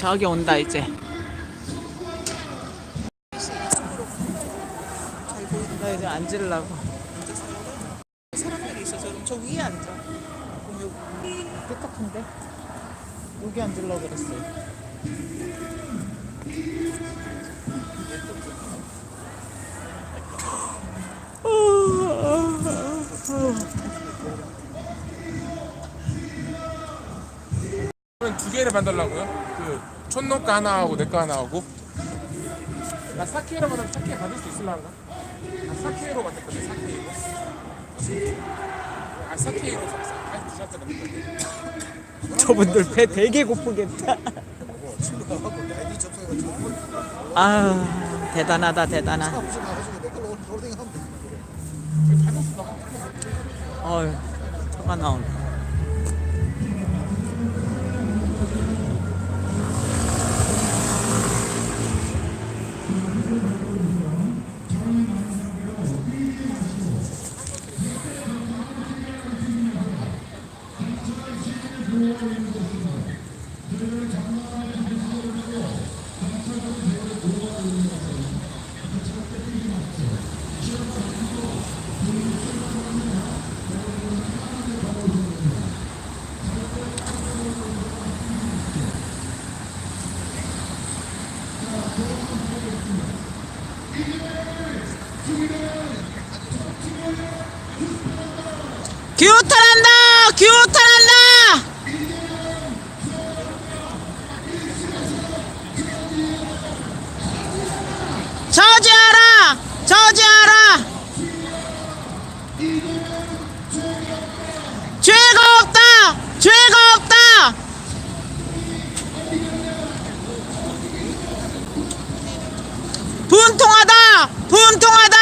저기 온다 이제. 나 이제 앉으려고. 사람들이 있어서 저 위에 앉아. 그럼 여기 똑같은데? 여기 앉으려고 그랬어요. 그 러면 두 개를 만들라고요? 그 촌노가 하나 하고 내 거 하나 하고 나 사케로 만들면 사케 받을 수 있을란가? 나 사케로 만들거든 사케로 아 사케로 샀어 아 저분들 배 되게 고프겠다. 아 대단하다 대단하. 어휴 차가 나오 네. 규탄한다! 규탄한다! 저지하라! 죄가 없다! 죄가 없다! 분통하다! 분통하다!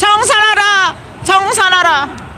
정산하라! 정산하라!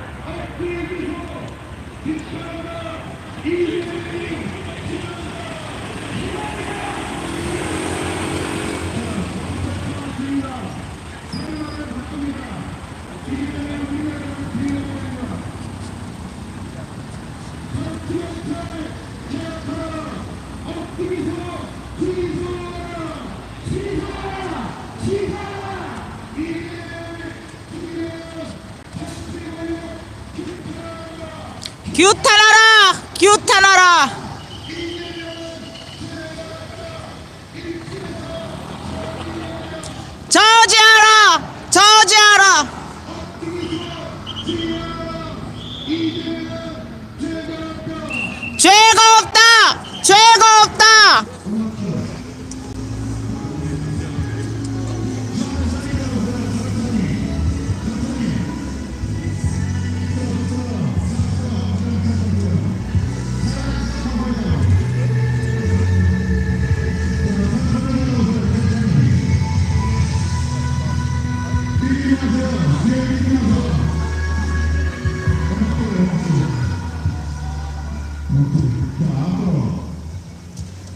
규탄하라! 규탄하라!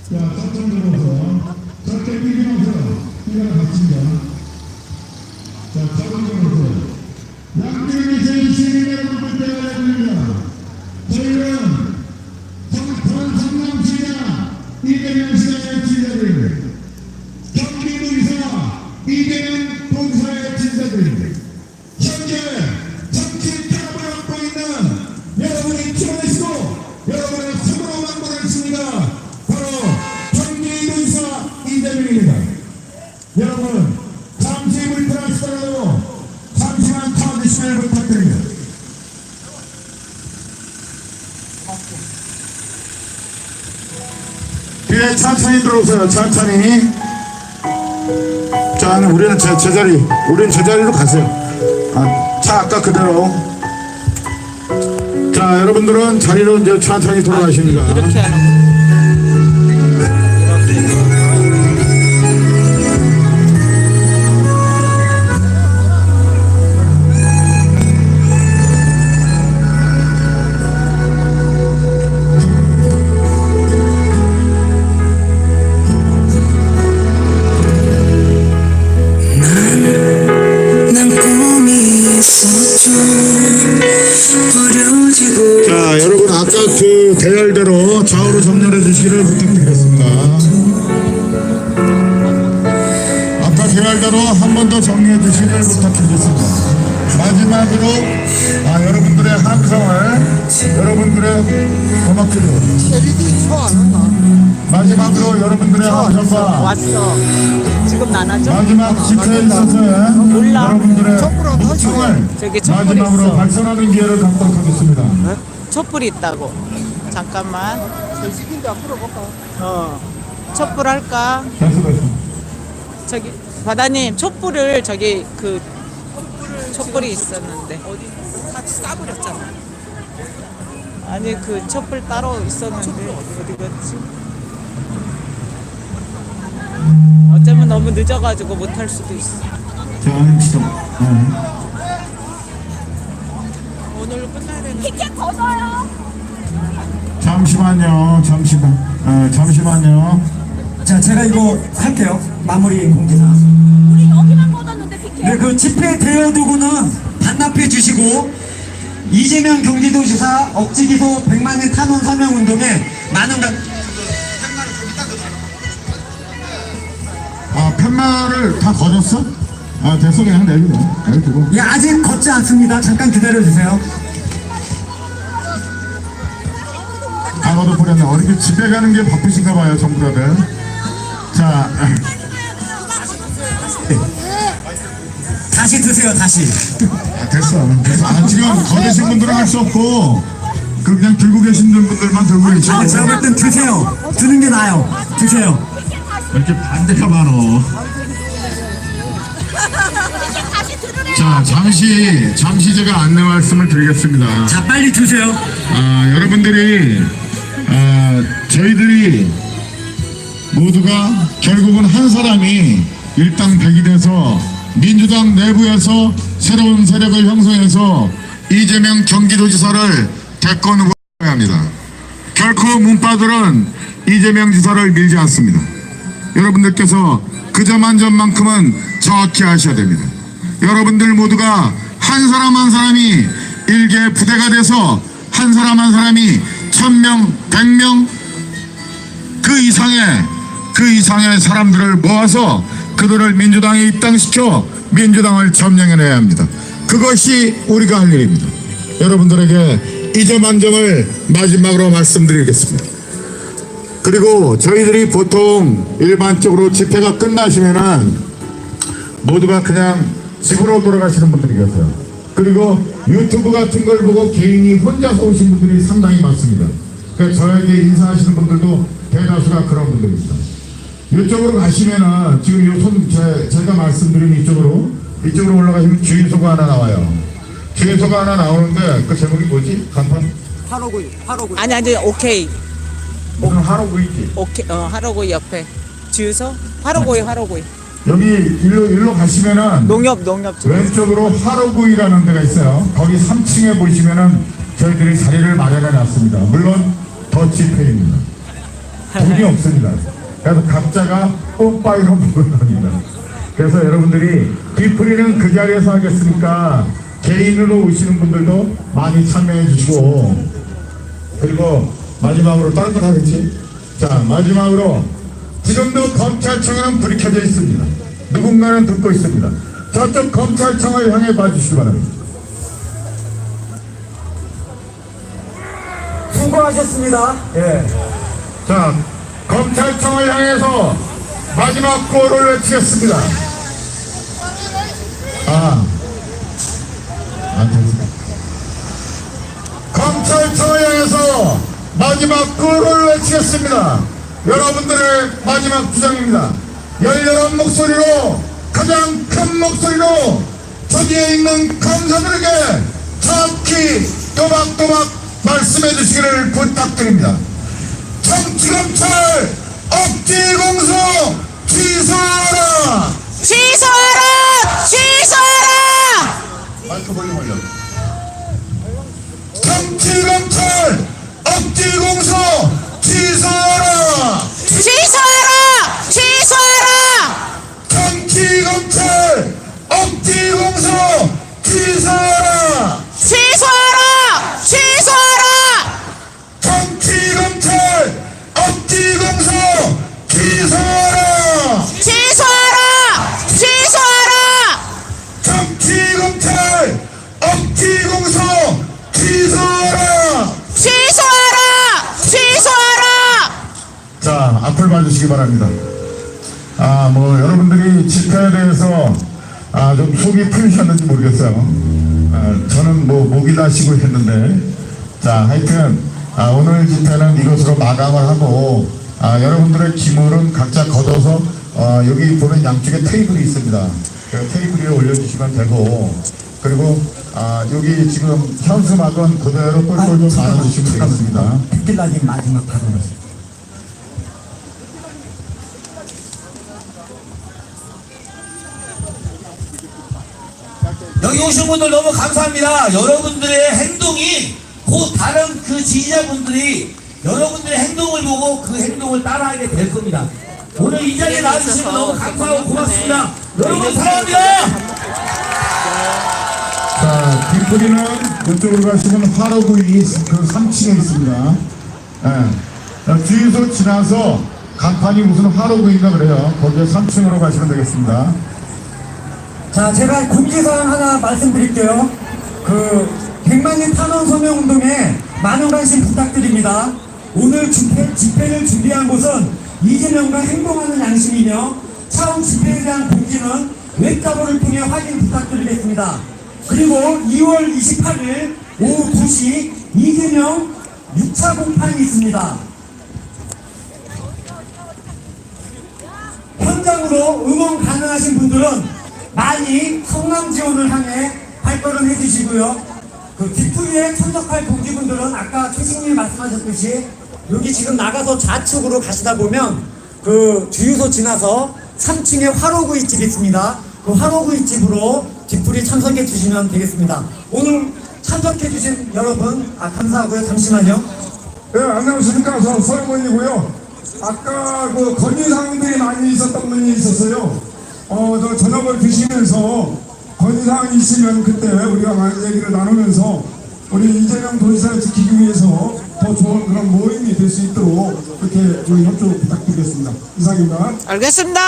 자, 첫째 들어서 첫째 이기면서 이가 같습니다. 뒤에 천천히 들어오세요. 천천히. 자, 우리는 제, 제자리, 우리는 제자리로 가세요. 아, 차 아까 그대로. 자, 여러분들은 자리로 이제 천천히 돌아가십니다. 이렇게 하는 계열대로 한 번 더 정리해 주시기를 부탁드리겠습니다. 마지막으로 아, 여러분들의 함성을 여러분들의 음악들을 마지막으로 여러분들의 함성과 왔어. 지금 나눠줘? 마지막 집회에 있어서의 몰라. 여러분들의 목청을 저기 촛불 마지막으로 있어. 발전하는 기회를 갖도록 하겠습니다. 촛불 있다고. 잠깐만. 어. 촛불 할까? 됐어. 저기 바다님 촛불을 저기 그 촛불이 있었는데 어디 다 싸버렸잖아. 아니 그 촛불 따로 있었는데 어디 갔지? 어쩌면 너무 늦어가지고 못 할 수도 있어. 자, 지금 네. 오늘 끝나야 되는. 잠시만요, 잠시만, 어, 잠시만요. 자, 제가 이거 할게요. 마무리 공개사. 우리 여기만 걷었는데 티켓. 네, 그 집회 대여도구는 반납해 주시고 이재명 경기도지사 억지 기소 100만의 탄원 서명 운동에 많은 관 아, 팻말을 다 거졌어? 아, 됐어, 그냥 내리고, 내리고. 예, 아직 걷지 않습니다. 잠깐 기다려 주세요. 다 걷어버렸네. 어떻게 집에 가는 게 바쁘신가 봐요, 전부 다들. 자, 다시 드세요, 다시. 아, 됐어. 아, 지금 거드신 분들은 할 수 없고, 그 그냥 들고 계신 분들만 들고 계시고, 아, 제가 볼땐 드세요. 드는 게 나아요. 드세요. 이렇게 반대가 많어. 자, 잠시, 잠시 제가 안내 말씀을 드리겠습니다. 자, 빨리 주세요. 아, 여러분들이 아, 저희들이 모두가 결국은 한 사람이 일당백이 돼서 민주당 내부에서 새로운 세력을 형성해서 이재명 경기도지사를 대권 후보해야 합니다. 결코 문파들은 이재명 지사를 밀지 않습니다. 여러분들께서 그 점 한 점만큼은 정확히 아셔야 됩니다. 여러분들 모두가 한 사람 한 사람이 일개 부대가 돼서 한 사람 한 사람이 천 명, 백명 그 이상의 그 이상의 사람들을 모아서 그들을 민주당에 입당시켜 민주당을 점령해내야 합니다. 그것이 우리가 할 일입니다. 여러분들에게 이점한 점을 마지막으로 말씀드리겠습니다. 그리고 저희들이 보통 일반적으로 집회가 끝나시면은 모두가 그냥 집으로 돌아가시는 분들이 계세요. 그리고 유튜브 같은 걸 보고 개인이 혼자서 오신 분들이 상당히 많습니다. 그래서 저에게 인사하시는 분들도 대다수가 그런 분들입니다. 이쪽으로 가시면은 지금 요 손, 제, 제가 말씀드린 이쪽으로 이쪽으로 올라가시면 주유소가 하나 나와요. 주유소가 하나 나오는데 그 제목이 뭐지? 간판? 아니 아니 오케이 무슨 하루구 있지? 오케이 어 하로구이 옆에 주유소 하로구이 하로구이 여기 일로 일로 가시면은 농협 농협 주 왼쪽으로 하루구이라는 데가 있어요. 거기 3층에 보시면은 저희들이 자리를 마련해 놨습니다. 물론 더치페이입니다. 돈이 없습니다. 그래서 각자가 뽀빠이로 부르는 겁니다. 그래서 여러분들이 뒤풀이는 그 자리에서 하겠으니까 개인으로 오시는 분들도 많이 참여해 주시고 그리고 마지막으로 다른 거 하겠지? 자 마지막으로 지금도 검찰청에는 불이 켜져 있습니다. 누군가는 듣고 있습니다. 저쪽 검찰청을 향해 봐주시기 바랍니다. 수고하셨습니다. 예. 자, 검찰청을 향해서 마지막 구호를 외치겠습니다. 아, 안. 검찰청을 향해서 마지막 구호를 외치겠습니다. 여러분들의 마지막 주장입니다. 열렬한 목소리로 가장 큰 목소리로 저기에 있는 검사들에게 정확히 또박또박 말씀해 주시기를 부탁드립니다. 정치검찰 억지공소 취소하라! 취소 앞을 봐주시기 바랍니다. 아, 뭐, 여러분들이 집회에 대해서 아, 좀 속이 풀리셨는지 모르겠어요. 아, 저는 뭐, 목이 다시고 했는데, 자, 하여튼, 아, 오늘 집회는 이것으로 마감을 하고, 아, 여러분들의 기물은 각자 걷어서, 어, 여기 보면 양쪽에 테이블이 있습니다. 그 테이블 위에 올려주시면 되고, 그리고, 아, 여기 지금 현수막은 그대로 똘똘 좀 나눠주시면 되겠습니다. 특별하게 마지막 발언을. 여기 오신 분들 너무 감사합니다. 여러분들의 행동이 곧 다른 그 지지자분들이 여러분들의 행동을 보고 그 행동을 따라하게 될 겁니다. 오늘 이 자리에 나와주신 분 너무 감사하고 고맙습니다. 여러분 사랑합니다. 자, 뒷부리는 이쪽으로 가시면 화로구이 그 3층에 있습니다. 예. 자, 주유소 지나서 간판이 무슨 화로구이인가 그래요. 거기에 3층으로 가시면 되겠습니다. 자, 제가 공지사항 하나 말씀드릴게요. 그, 100만년 탄원 서명 운동에 많은 관심 부탁드립니다. 오늘 집회, 집회를 준비한 곳은 이재명과 행동하는 양심이며 차후 집회에 대한 공지는 웹가보를 통해 확인 부탁드리겠습니다. 그리고 2월 28일 오후 2시 이재명 6차 공판이 있습니다. 현장으로 응원 가능하신 분들은 많이 성남 지원을 향해 발걸음 해주시고요. 그 뒷부위에 참석할 동지분들은 아까 최승님이 말씀하셨듯이 여기 지금 나가서 좌측으로 가시다 보면 그 주유소 지나서 3층에 화로구이 집 있습니다. 그 화로구이 집으로 뒷부리 참석해 주시면 되겠습니다. 오늘 참석해 주신 여러분 아, 감사하고요. 잠시만요. 네, 안녕하십니까. 저 서영원이고요. 아까 그 건의사항들이 많이 있었던 분이 있었어요. 어, 저 저녁을 드시면서 건의사항이 있으면 그때 우리가 많은 얘기를 나누면서 우리 이재명 도지사를 지키기 위해서 더 좋은 그런 모임이 될 수 있도록 그렇게 저희 협조 부탁드리겠습니다. 이상입니다. 알겠습니다.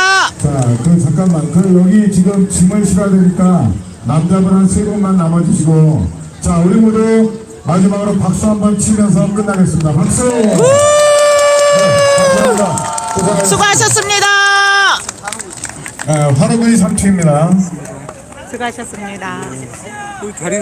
자, 그 잠깐만. 그 여기 지금 짐을 실어야 되니까 남자분 한 세 분만 남아주시고 자, 우리 모두 마지막으로 박수 한 번 치면서 끝나겠습니다. 박수! 네, 감사합니다. 수고하셨습니다. 네, 화로구이 3층입니다. 수고하셨습니다.